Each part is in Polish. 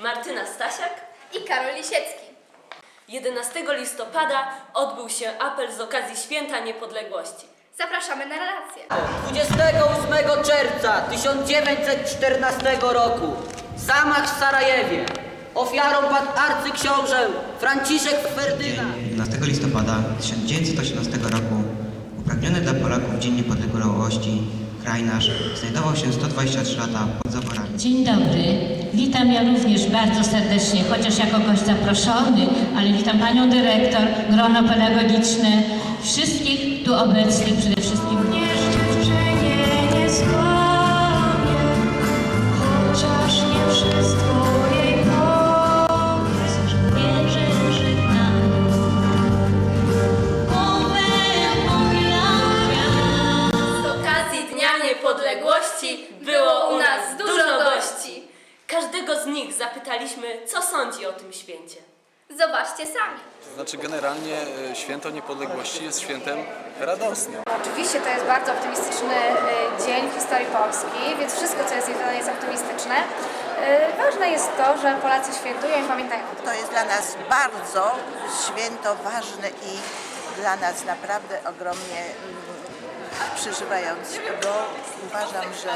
Martyna Stasiak. i Karol Lisiecki. 11 listopada odbył się apel z okazji Święta Niepodległości. Zapraszamy na relację. 28 czerwca 1914 roku zamach w Sarajewie. Ofiarą padł arcyksiążę Franciszek Ferdynand. 11 listopada 1918 roku upragniony dla Polaków Dzień Niepodległości kraj nasz znajdował się 123 lata pod zaborami. Dzień dobry. Witam ja również bardzo serdecznie, chociaż jako gość zaproszony, ale witam panią dyrektor, grono pedagogiczne, wszystkich tu obecnych, przede wszystkim nie skłamie, Znaczy generalnie e, święto niepodległości jest świętem radosnym. Oczywiście to jest bardzo optymistyczny y, dzień w historii Polski, więc wszystko, co jest związane jest optymistyczne. Y, Ważne jest to, że Polacy świętują i pamiętają. To jest dla nas bardzo święto ważne i dla nas naprawdę ogromnie przeżywające, bo uważam, że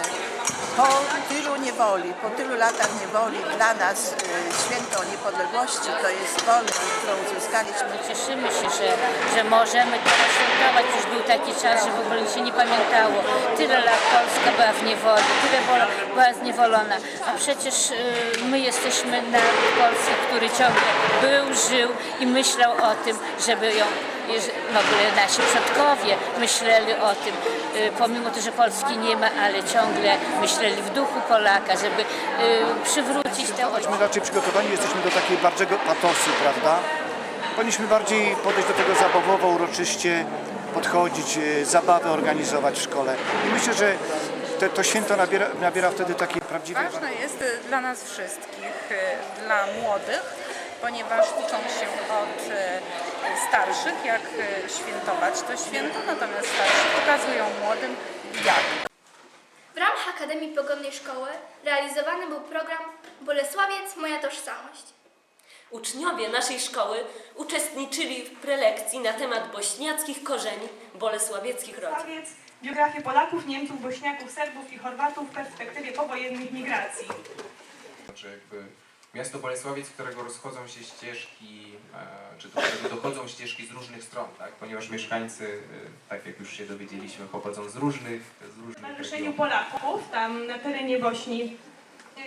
po tylu niewoli, po tylu latach niewoli dla nas y, święto niepodległości to jest wolność, którą uzyskaliśmy. Cieszymy się, że, że możemy teraz świętować. Już był taki czas, że w ogóle się nie pamiętało. Tyle lat Polska była w niewoli, tyle była, zniewolona. A przecież y, my jesteśmy naród polski, który ciągle był, żył i myślał o tym, żeby ją w ogóle nasi przodkowie myśleli o tym, y, pomimo to, że Polski nie ma, ale ciągle myśleli w duchu Polaka, żeby y, przywrócić tę My raczej przygotowani jesteśmy do takiej bardziego patosu, prawda? Powinniśmy bardziej podejść do tego zabawowo, uroczyście, podchodzić, e, zabawy organizować w szkole. I myślę, że te, to święto nabiera, nabiera wtedy takiej prawdziwej... Ważne jest y, dla nas wszystkich, y, dla młodych, ponieważ uczą się od y, starszych, jak y, świętować to święto, natomiast starsi pokazują młodym, jak. W ramach Akademii Pogodnej Szkoły realizowany był program Bolesławiec Moja Tożsamość. Uczniowie naszej szkoły uczestniczyli w prelekcji na temat bośniackich korzeni bolesławieckich rodzin. Bolesławiec, biografię Polaków, Niemców, Bośniaków, Serbów i Chorwatów w perspektywie powojennych migracji. Znaczy jakby miasto Bolesławiec, którego rozchodzą się ścieżki, e, czy do którego dochodzą ścieżki z różnych stron, tak? ponieważ mieszkańcy, e, tak jak już się dowiedzieliśmy, pochodzą z różnych, z różnych Stowarzyszeniu. Polaków, tam na terenie Bośni, yy,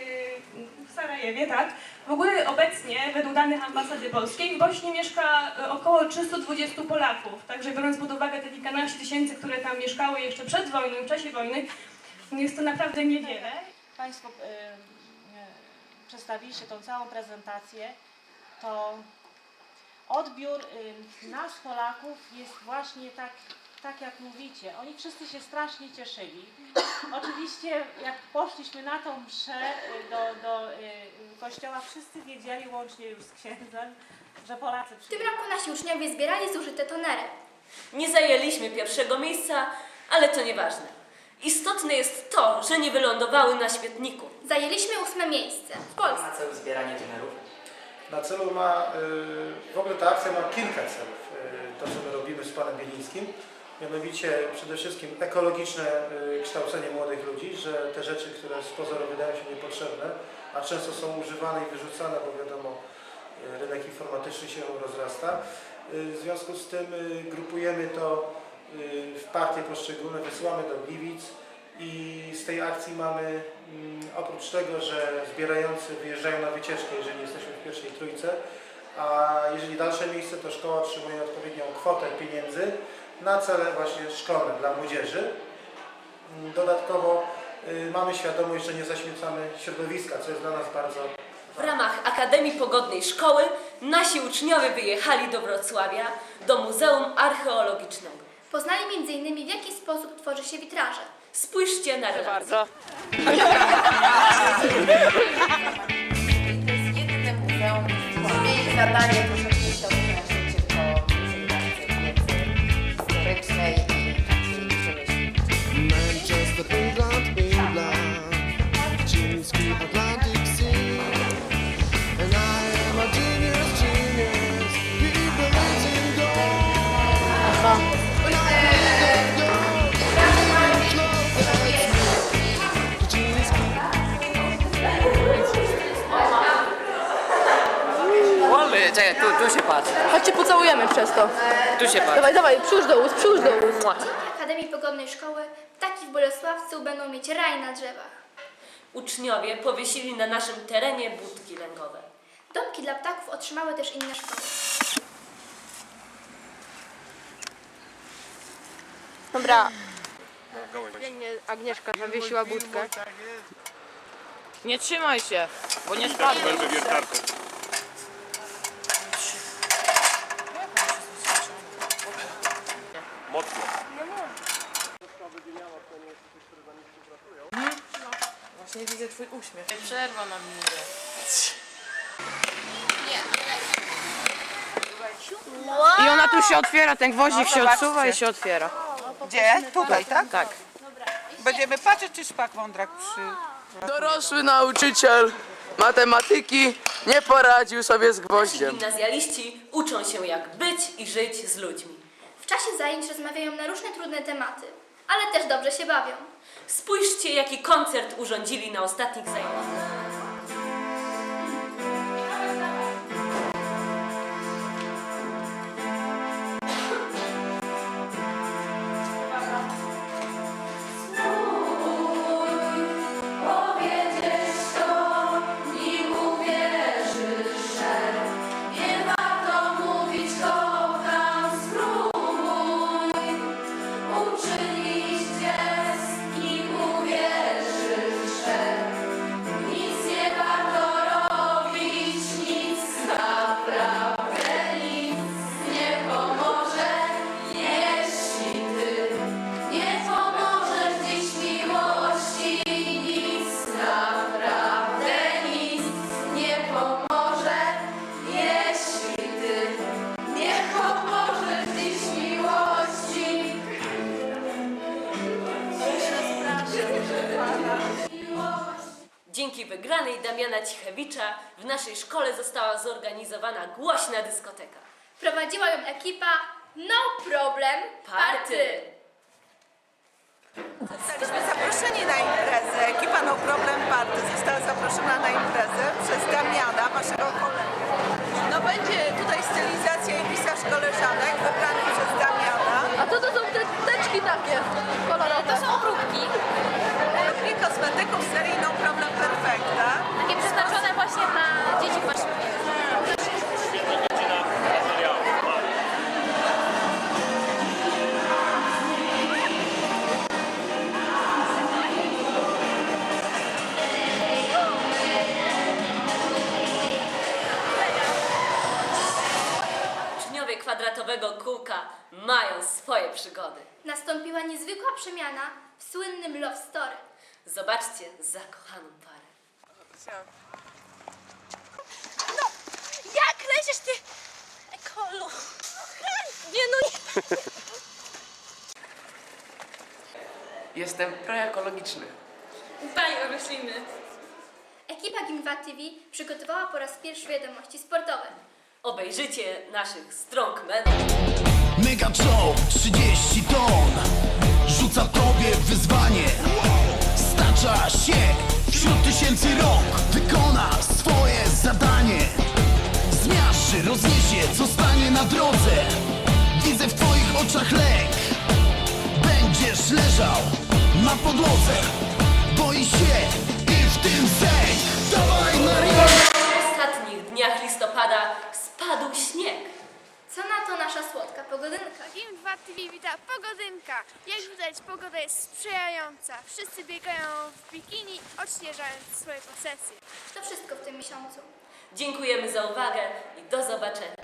w Sarajewie, tak? W ogóle obecnie, według danych ambasady polskiej, w Bośni mieszka y, około 320 Polaków. Także biorąc pod uwagę te kilkanaście tysięcy, które tam mieszkały jeszcze przed wojną, w czasie wojny, jest to naprawdę niewiele. Państwo y, y, przedstawiliście tą całą prezentację, to odbiór nas Polaków jest właśnie tak, tak jak mówicie. Oni wszyscy się strasznie cieszyli. Oczywiście jak poszliśmy na tą mszę y, do, do y, kościoła, wszyscy wiedzieli, łącznie już z księdzem, że Polacy W tym roku nasi uczniowie zbierali zużyte tonery. Nie zajęliśmy pierwszego miejsca, ale to nieważne. Istotne jest to, że nie wylądowały na świetniku. Zajęliśmy ósme miejsce w Polsce. celu zbieranie tonerów? Na celu ma, y, w ogóle ta akcja ma kilka celów. Y, To, co my robimy z Panem Bielińskim, mianowicie przede wszystkim ekologiczne y, kształcenie młodych ludzi, że te rzeczy, które z pozoru wydają się niepotrzebne, a często są używane i wyrzucane, bo wiadomo, rynek informatyczny się rozrasta. W związku z tym grupujemy to w partie poszczególne, wysyłamy do Gliwic i z tej akcji mamy mm, oprócz tego, że zbierający wyjeżdżają na wycieczkę, jeżeli jesteśmy w pierwszej trójce, a jeżeli dalsze miejsce, to szkoła otrzymuje odpowiednią kwotę pieniędzy na cele właśnie szkolne dla młodzieży. Mm, Dodatkowo y, mamy świadomość, że nie zaśmiecamy środowiska, co jest dla nas bardzo W ramach Akademii Pogodnej Szkoły nasi uczniowie wyjechali do Wrocławia, do Muzeum Archeologicznego. Poznali m.in. w jaki sposób tworzy się witraże. Spójrzcie na relację. Bardzo. To jest jedyne muzeum, jej zadanie Tu się patrz. Chodźcie pocałujemy przez to. Tu się patrz. Dawaj, dawaj, przyłóż do ust, przyłóż do ust. Akademii Pogodnej Szkoły ptaki w Bolesławcu będą mieć raj na drzewach. Uczniowie powiesili na naszym terenie budki lęgowe. Domki dla ptaków otrzymały też inne szkoły. Dobra. Pięknie Agnieszka zawiesiła budkę. Nie trzymaj się, bo nie spadnę. Właśnie widzę twój uśmiech. Przerwa nam minę. I ona tu się otwiera, ten gwoździk się odsuwa i się otwiera. Gdzie? Tutaj, tak? Tak. Będziemy patrzeć, czy szpak mądrak przy... Dorosły nauczyciel matematyki nie poradził sobie z gwoździem. gimnazjaliści uczą się jak być i żyć z ludźmi. W czasie zajęć rozmawiają na różne trudne tematy, ale też dobrze się bawią. Spójrzcie, jaki koncert urządzili na ostatnich zajęciach. Wygranej Damiana Cichewicza w naszej szkole została zorganizowana głośna dyskoteka. Prowadziła ją ekipa No Problem Party. Zostaliśmy zaproszeni na imprezę. Ekipa No Problem Party została zaproszona na imprezę przez Damiana, waszego kolegę. No będzie tutaj stylizacja i pisarz koleżanek wybrany przez Damiana. A to to są te teczki takie kolorowe. To są próbki. I kosmetyków z serii No kółka mają swoje przygody. Nastąpiła niezwykła przemiana w słynnym Love Story. Zobaczcie zakochaną parę. Jak leziesz ty, ekolu? Nie no nie. Jestem proekologiczny. Dbaj o rośliny. Ekipa Gimwa TV przygotowała po raz pierwszy wiadomości sportowe. Obejrzycie naszych strongmenów. Mega czołg 30 ton. Rzuca tobie wyzwanie. Stacza się wśród tysięcy rąk. Wykona swoje zadanie. Zmiażdży, rozniesie, co stanie na drodze. Widzę w twoich oczach lęk. Będziesz leżał na podłodze. Boi się śnieg. Co na to nasza słodka pogodynka? Gim2 TV wita pogodynka. Jak widać pogoda jest sprzyjająca. Wszyscy biegają w bikini, odśnieżając swoje posesje. To wszystko w tym miesiącu. Dziękujemy za uwagę i do zobaczenia.